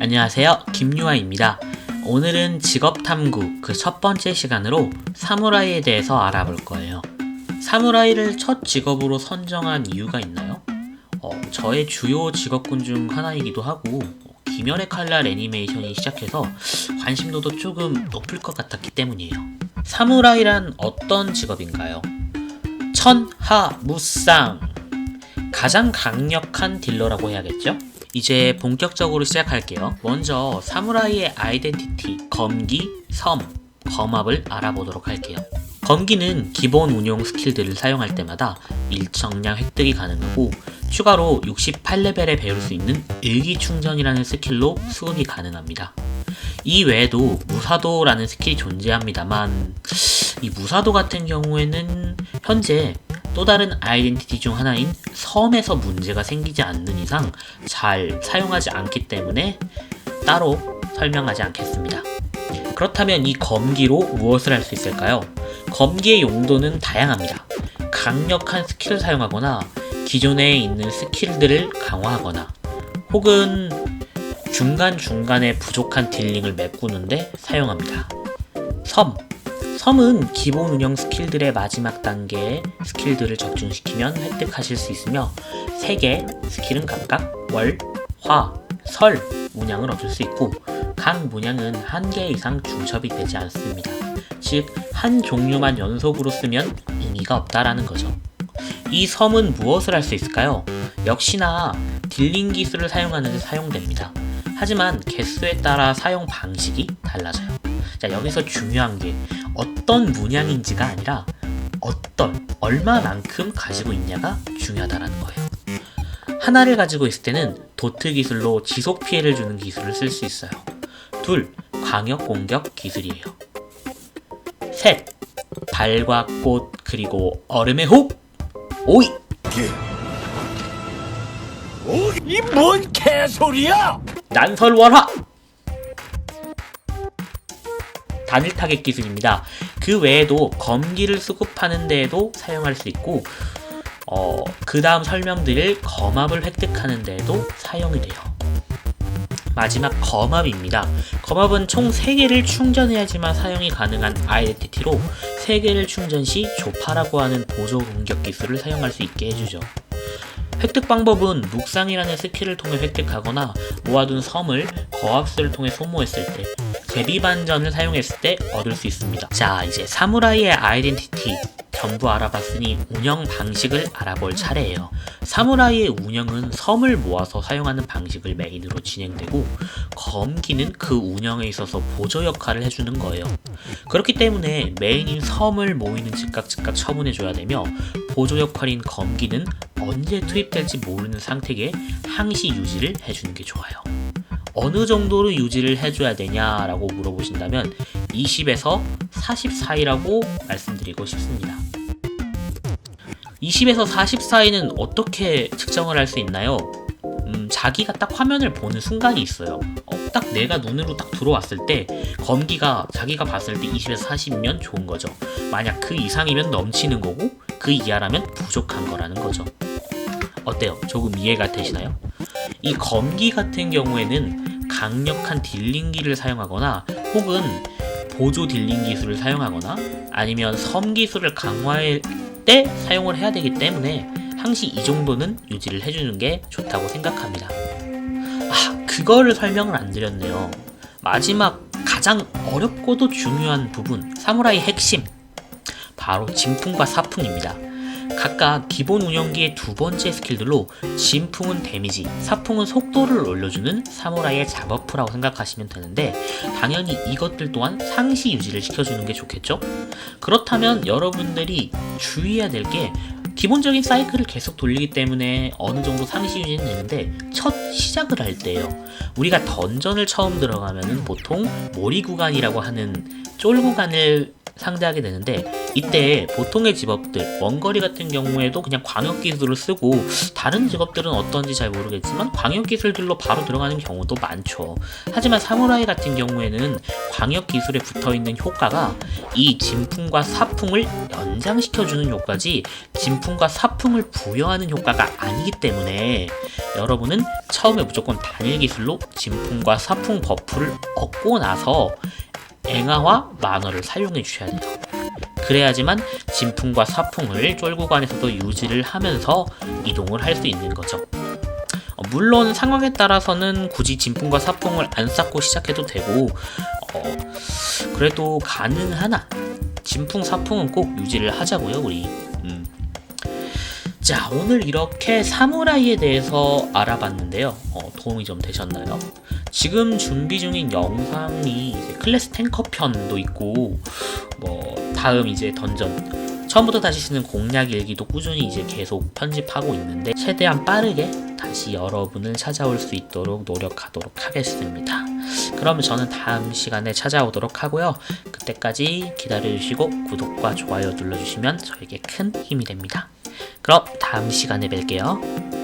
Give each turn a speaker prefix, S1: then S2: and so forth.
S1: 안녕하세요. 김유아입니다. 오늘은 직업 탐구 그 첫 번째 시간으로 사무라이에 대해서 알아볼 거예요. 사무라이를 첫 직업으로 선정한 이유가 있나요? 어, 저의 주요 직업군 중 하나이기도 하고 어, 김열의 칼날 애니메이션이 시작해서 관심도도 조금 높을 것 같았기 때문이에요. 사무라이란 어떤 직업인가요? 천하무쌍 가장 강력한 딜러라고 해야겠죠? 이제 본격적으로 시작할게요. 먼저 사무라이의 아이덴티티, 검기, 섬, 검압을 알아보도록 할게요. 검기는 기본 운용 스킬들을 사용할 때마다 일정량 획득이 가능하고 추가로 68레벨에 배울 수 있는 일기 충전이라는 스킬로 수급이 가능합니다. 이 외에도 무사도라는 스킬이 존재합니다만 이 무사도 같은 경우에는 현재 또 다른 아이덴티티 중 하나인 섬에서 문제가 생기지 않는 이상 잘 사용하지 않기 때문에 따로 설명하지 않겠습니다. 그렇다면 이 검기로 무엇을 할 수 있을까요? 검기의 용도는 다양합니다. 강력한 스킬을 사용하거나 기존에 있는 스킬들을 강화하거나 혹은 중간중간에 부족한 딜링을 메꾸는데 사용합니다. 섬 섬은 기본 운영 스킬들의 마지막 단계에 스킬들을 적중시키면 획득하실 수 있으며 3개 스킬은 각각 월, 화, 설 문양을 얻을 수 있고 각 문양은 한 개 이상 중첩이 되지 않습니다. 즉, 한 종류만 연속으로 쓰면 의미가 없다라는 거죠. 이 섬은 무엇을 할 수 있을까요? 역시나 딜링 기술을 사용하는 데 사용됩니다. 하지만 개수에 따라 사용 방식이 달라져요. 자, 여기서 중요한 게 어떤 문양인지가 아니라 어떤, 얼마만큼 가지고 있냐가 중요하다라는 거예요. 하나를 가지고 있을 때는 도트 기술로 지속 피해를 주는 기술을 쓸 수 있어요. 둘, 광역 공격 기술이에요. 셋, 달과 꽃 그리고 얼음의 호흡. 오이,
S2: 이뭔 개소리야!
S1: 난설원화 단일 타겟 기술입니다. 그 외에도 검기를 수급하는 데에도 사용할 수 있고 어, 그 다음 설명드릴 검압을 획득하는 데에도 사용이 돼요. 마지막 검압입니다. 검압은 총 3개를 충전해야지만 사용이 가능한 아이덴티티로 3개를 충전 시 조파라고 하는 보조 공격 기술을 사용할 수 있게 해주죠. 획득 방법은 묵상이라는 스킬을 통해 획득하거나 모아둔 섬을 거합수를 통해 소모했을 때 제비 반전을 사용했을 때 얻을 수 있습니다. 자, 이제 사무라이의 아이덴티티 전부 알아봤으니 운영 방식을 알아볼 차례예요. 사무라이의 운영은 섬을 모아서 사용하는 방식을 메인으로 진행되고 검기는 그 운영에 있어서 보조 역할을 해주는 거예요. 그렇기 때문에 메인인 섬을 모이는 즉각 즉각 처분해줘야 되며 보조 역할인 검기는 언제 투입될지 모르는 상태에 항시 유지를 해주는 게 좋아요. 어느 정도로 유지를 해줘야 되냐라고 물어보신다면 20에서 40 사이라고 말씀드리고 싶습니다. 20에서 40 사이는 어떻게 측정을 할 수 있나요? 음, 자기가 딱 화면을 보는 순간이 있어요. 어, 딱 내가 눈으로 딱 들어왔을 때 검기가 자기가 봤을 때 20에서 40이면 좋은 거죠. 만약 그 이상이면 넘치는 거고 그 이하라면 부족한 거라는 거죠. 어때요? 조금 이해가 되시나요? 이 검기 같은 경우에는 강력한 딜링기를 사용하거나 혹은 보조 딜링 기술을 사용하거나 아니면 섬 기술을 강화할 때 사용을 해야 되기 때문에 항시 이 정도는 유지를 해주는 게 좋다고 생각합니다. 아, 그거를 설명을 안 드렸네요. 마지막 가장 어렵고도 중요한 부분, 사무라이 핵심. 바로 진풍과 사풍입니다. 각각 기본 운영기의 두 번째 스킬들로 진풍은 데미지, 사풍은 속도를 올려주는 사무라이의 잡버프라고 생각하시면 되는데 당연히 이것들 또한 상시 유지를 시켜주는 게 좋겠죠? 그렇다면 여러분들이 주의해야 될 게 기본적인 사이클을 계속 돌리기 때문에 어느 정도 상시 유지는 되는데 첫 시작을 할 때요. 우리가 던전을 처음 들어가면은 보통 모리 구간이라고 하는 쫄 구간을 상대하게 되는데 이때 보통의 직업들 원거리 같은 경우에도 그냥 광역 기술을 쓰고 다른 직업들은 어떤지 잘 모르겠지만 광역 기술들로 바로 들어가는 경우도 많죠. 하지만 사무라이 같은 경우에는 광역 기술에 붙어 있는 효과가 이 진풍과 사풍을 연장시켜 주는 효과지 진풍과 사풍을 부여하는 효과가 아니기 때문에 여러분은 처음에 무조건 단일 기술로 진풍과 사풍 버프를 얻고 나서 앵화와 만화를 사용해 주셔야 돼요. 그래야지만 진풍과 사풍을 쫄구간에서도 유지를 하면서 이동을 할 수 있는 거죠. 어, 물론 상황에 따라서는 굳이 진풍과 사풍을 안 쌓고 시작해도 되고 어, 그래도 가능하나 진풍 사풍은 꼭 유지를 하자고요 우리 음. 자 오늘 이렇게 사무라이에 대해서 알아봤는데요 어, 도움이 좀 되셨나요? 지금 준비 중인 영상이 클래스 탱커 편도 있고 뭐 다음 이제 던전 처음부터 다시 쓰는 공략 일기도 꾸준히 이제 계속 편집하고 있는데 최대한 빠르게 다시 여러분을 찾아올 수 있도록 노력하도록 하겠습니다. 그러면 저는 다음 시간에 찾아오도록 하고요. 그때까지 기다려주시고 구독과 좋아요 눌러주시면 저에게 큰 힘이 됩니다. 그럼 다음 시간에 뵐게요.